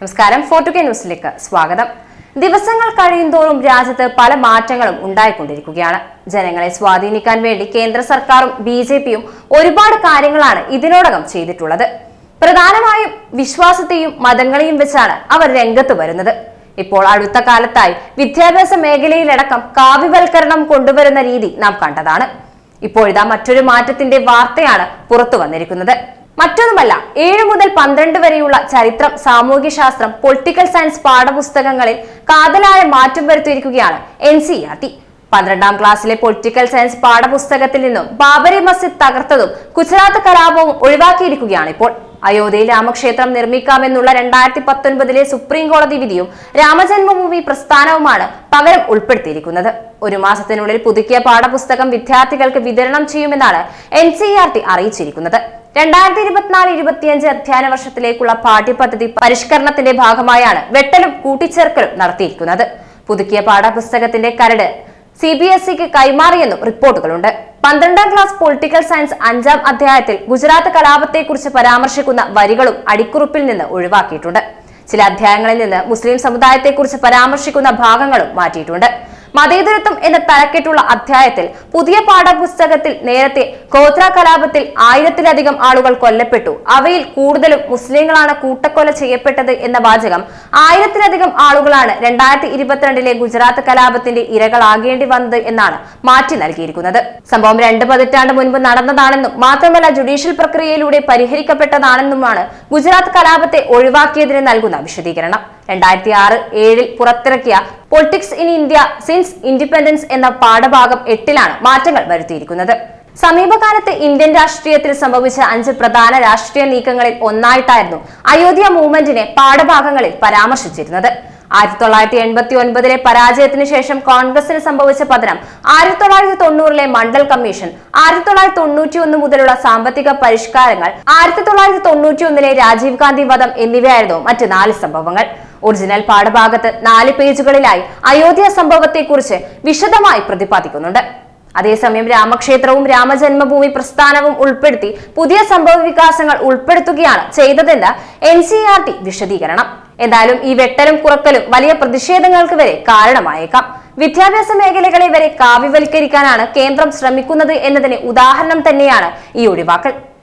നമസ്കാരം. ഫോർട്ടു കെ ന്യൂസിലേക്ക് സ്വാഗതം. ദിവസങ്ങൾ കഴിയുന്തോറും രാജ്യത്ത് പല മാറ്റങ്ങളും ഉണ്ടായിക്കൊണ്ടിരിക്കുകയാണ്. ജനങ്ങളെ സ്വാധീനിക്കാൻ വേണ്ടി കേന്ദ്ര സർക്കാരും ബി ജെ പിയും ഒരുപാട് കാര്യങ്ങളാണ് ഇതിനോടകം ചെയ്തിട്ടുള്ളത്. പ്രധാനമായും വിശ്വാസത്തെയും മതങ്ങളെയും വെച്ചാണ് അവർ രംഗത്ത് വരുന്നത്. ഇപ്പോൾ അടുത്ത കാലത്തായി വിദ്യാഭ്യാസ മേഖലയിലടക്കം കാവ്യവൽക്കരണം കൊണ്ടുവരുന്ന രീതി നാം കണ്ടതാണ്. ഇപ്പോഴിതാ മറ്റൊരു മാറ്റത്തിന്റെ വാർത്തയാണ് പുറത്തു വന്നിരിക്കുന്നത്. മറ്റൊന്നുമല്ല ഏഴ് മുതൽ പന്ത്രണ്ട് വരെയുള്ള ചരിത്രം സാമൂഹ്യശാസ്ത്രം പൊളിറ്റിക്കൽ സയൻസ് പാഠപുസ്തകങ്ങളിൽ കാതലായ മാറ്റം വരുത്തിയിരിക്കുകയാണ് എൻ സി ആർ ടി. പന്ത്രണ്ടാം ക്ലാസ്സിലെ പൊളിറ്റിക്കൽ സയൻസ് പാഠപുസ്തകത്തിൽ നിന്നും ബാബരി മസ്ജിദ് തകർത്തതും ഗുജറാത്ത് കലാപവും ഒഴിവാക്കിയിരിക്കുകയാണ് ഇപ്പോൾ. അയോധ്യയിൽ രാമക്ഷേത്രം നിർമ്മിക്കാമെന്നുള്ള രണ്ടായിരത്തി പത്തൊൻപതിലെ സുപ്രീം കോടതി വിധിയും രാമജന്മഭൂമി പ്രസ്ഥാനവുമാണ് പകരം ഉൾപ്പെടുത്തിയിരിക്കുന്നത്. ഒരു മാസത്തിനുള്ളിൽ പുതുക്കിയ പാഠപുസ്തകം വിദ്യാർത്ഥികൾക്ക് വിതരണം ചെയ്യുമെന്നാണ് എൻ സി ആർ ടി അറിയിച്ചിരിക്കുന്നത്. രണ്ടായിരത്തി ഇരുപത്തിനാല് ഇരുപത്തിയഞ്ച് അധ്യയന വർഷത്തിലേക്കുള്ള പാഠ്യപദ്ധതി പരിഷ്കരണത്തിന്റെ ഭാഗമായാണ് വെട്ടലും കൂട്ടിച്ചേർക്കലും നടത്തിയിരിക്കുന്നത്. പുതുക്കിയ പാഠപുസ്തകത്തിന്റെ കരട് സി ബി എസ് ഇക്ക് കൈമാറിയെന്നും റിപ്പോർട്ടുകളുണ്ട്. പന്ത്രണ്ടാം ക്ലാസ് പൊളിറ്റിക്കൽ സയൻസ് അഞ്ചാം അധ്യായത്തിൽ ഗുജറാത്ത് കലാപത്തെക്കുറിച്ച് പരാമർശിക്കുന്ന വരികളും അടിക്കുറിപ്പിൽ നിന്ന് ഒഴിവാക്കിയിട്ടുണ്ട്. ചില അധ്യായങ്ങളിൽ നിന്ന് മുസ്ലിം സമുദായത്തെക്കുറിച്ച് പരാമർശിക്കുന്ന ഭാഗങ്ങളും മാറ്റിയിട്ടുണ്ട്. മതേതരത്വം എന്ന തലക്കെട്ടുള്ള അധ്യായത്തിൽ പുതിയ പാഠപുസ്തകത്തിൽ നേരത്തെ ഗോത്ര കലാപത്തിൽ ആയിരത്തിലധികം ആളുകൾ കൊല്ലപ്പെട്ടു. അവയിൽ കൂടുതലും മുസ്ലിങ്ങളാണ് കൂട്ടക്കൊല ചെയ്യപ്പെട്ടത് എന്ന വാചകം ആയിരത്തിലധികം ആളുകളാണ് രണ്ടായിരത്തി ഇരുപത്തിരണ്ടിലെ ഗുജറാത്ത് കലാപത്തിന്റെ ഇരകളാകേണ്ടി വന്നത് എന്നാണ് മാറ്റി നൽകിയിരിക്കുന്നത്. സംഭവം രണ്ട് പതിറ്റാണ്ട് മുൻപ് നടന്നതാണെന്നും മാത്രമല്ല ജുഡീഷ്യൽ പ്രക്രിയയിലൂടെ പരിഹരിക്കപ്പെട്ടതാണെന്നുമാണ് ഗുജറാത്ത് കലാപത്തെ ഒഴിവാക്കിയതിന് നൽകുന്ന വിശദീകരണം. രണ്ടായിരത്തി ആറ് ഏഴിൽ പുറത്തിറക്കിയ politics in India since independence എന്ന പാഠഭാഗം എട്ടിലാണ് മാറ്റങ്ങൾ വരുത്തിയിരിക്കുന്നത്. സമീപകാലത്ത് ഇന്ത്യൻ രാഷ്ട്രീയത്തിൽ സംഭവിച്ച അഞ്ച് പ്രധാന രാഷ്ട്രീയ നീക്കങ്ങളിൽ ഒന്നായിട്ടായിരുന്നു അയോധ്യ മൂവ്മെന്റിനെ പാഠഭാഗങ്ങളിൽ പരാമർശിച്ചിരുന്നത്. ആയിരത്തി തൊള്ളായിരത്തി എൺപത്തി ഒൻപതിലെ പരാജയത്തിന് ശേഷം കോൺഗ്രസിന് സംഭവിച്ച പതനം ആയിരത്തി തൊള്ളായിരത്തി തൊണ്ണൂറിലെ മണ്ഡൽ കമ്മീഷൻ ആയിരത്തി തൊള്ളായിരത്തി തൊണ്ണൂറ്റി ഒന്ന് മുതലുള്ള സാമ്പത്തിക പരിഷ്കാരങ്ങൾ ആയിരത്തി തൊള്ളായിരത്തി തൊണ്ണൂറ്റി ഒന്നിലെ രാജീവ് ഗാന്ധി വധം എന്നിവയായിരുന്നു മറ്റ് നാല് സംഭവങ്ങൾ. ഒറിജിനൽ പാഠഭാഗത്ത് നാല് പേജുകളിലായി അയോധ്യ സംഭവത്തെക്കുറിച്ച് വിശദമായി പ്രതിപാദിക്കുന്നുണ്ട്. അതേസമയം രാമക്ഷേത്രവും രാമജന്മഭൂമി പ്രസ്ഥാനവും ഉൾപ്പെടുത്തി പുതിയ സംഭവ വികാസങ്ങൾ ഉൾപ്പെടുത്തുകയാണ് ചെയ്തതെന്ന് എൻ സി ആർ ടി വിശദീകരണം. എന്തായാലും ഈ വെട്ടലും കുറക്കലും വലിയ പ്രതിഷേധങ്ങൾക്ക് വരെ കാരണമായേക്കാം. വിദ്യാഭ്യാസ മേഖലകളെ വരെ കാവ്യവൽക്കരിക്കാനാണ് കേന്ദ്രം ശ്രമിക്കുന്നത് എന്നതിന് ഉദാഹരണം തന്നെയാണ് ഈ ഒഴിവാക്കൽ.